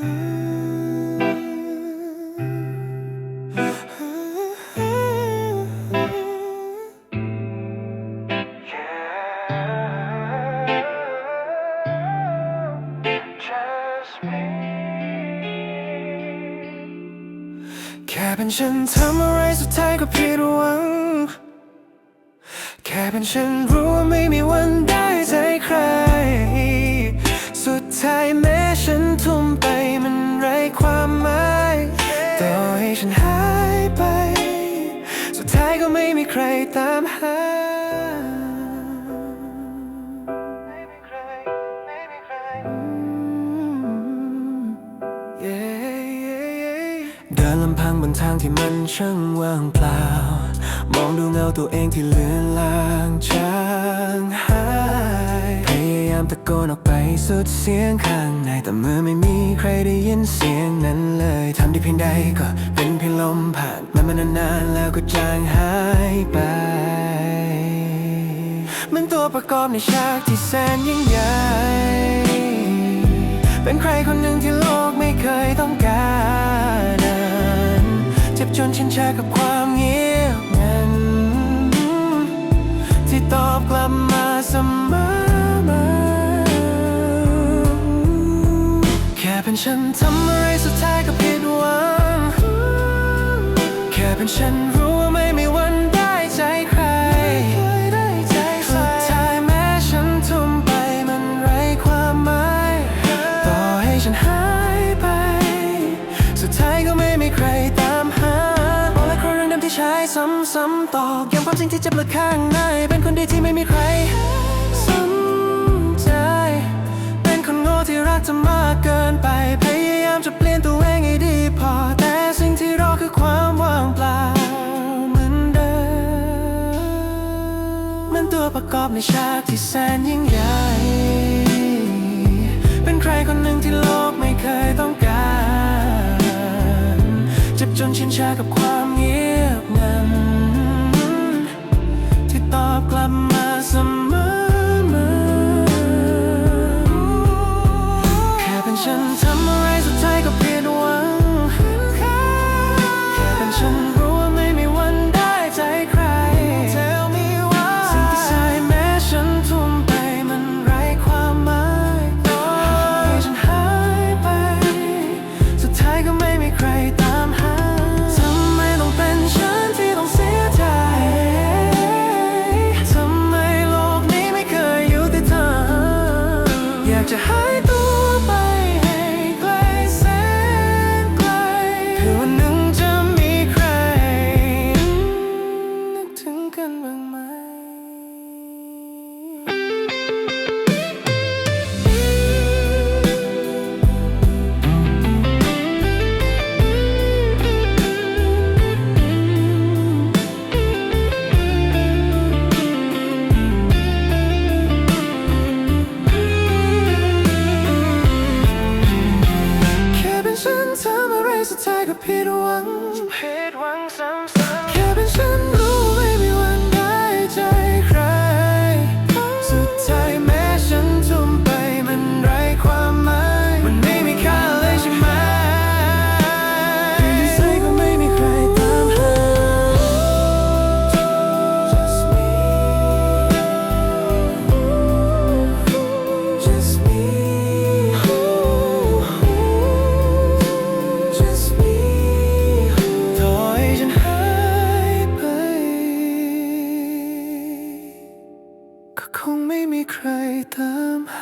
แค่เป็นฉันทำอะไรสุดท้ายก็ผิดหวัง แค่เป็นฉันรู้ว่าไม่มีวันได้ใจใคร สุดท้ายแม้ฉันทุ่มไป ใครตามหา เดินลำพังบนทางที่มันช่างว่างเปล่า มองดูเงาตัวเองที่เลือนลางจางหายพยายามตะโกนออกไปสุดเสียงข้างใน แต่เมื่อไม่มีใครได้ยินเสียงนั้นเลยทำได้เพียงใดก็เป็น มผ่านมันมานานๆแล้วก็จางหายไปมือนตัวประกอบในฉากที่แสนยิ่งใหญ่ เป็นใครคนหนึ่งที่โลกไม่เคยต้องการเจ็บจนชินชากับความเงียบงัน ที่ตอบกลับมาเสมอแค่เป็นฉันทำอะไรสุดท้ายก็ผิดหวัง เป็นฉันรู้ว่าไม่มีวันได้ใจใครสุดท้ายแม้ฉันทุ่มไปมันไร้ความหมายต่อให้ฉันหายไป สุดท้ายก็ไม่มีใครตามหาอกและครเรื่องเดิมที่ใช้ซ้ำๆตอกย้ำความจริงที่เจ็บลึกข้างใน เป็นคนดีที่ไม่มีใครสนใจ เป็นคนโง่ที่รักเธอมากเกินไป ตัวประกอบในฉากที่แสนยิ่งใหญ่ เป็นใครคนหนึ่งที่โลกไม่เคยต้องการ เจ็บจนชินชากับความเงียบงันที่ตอบกลับ อ ผิดหวัง ก็ค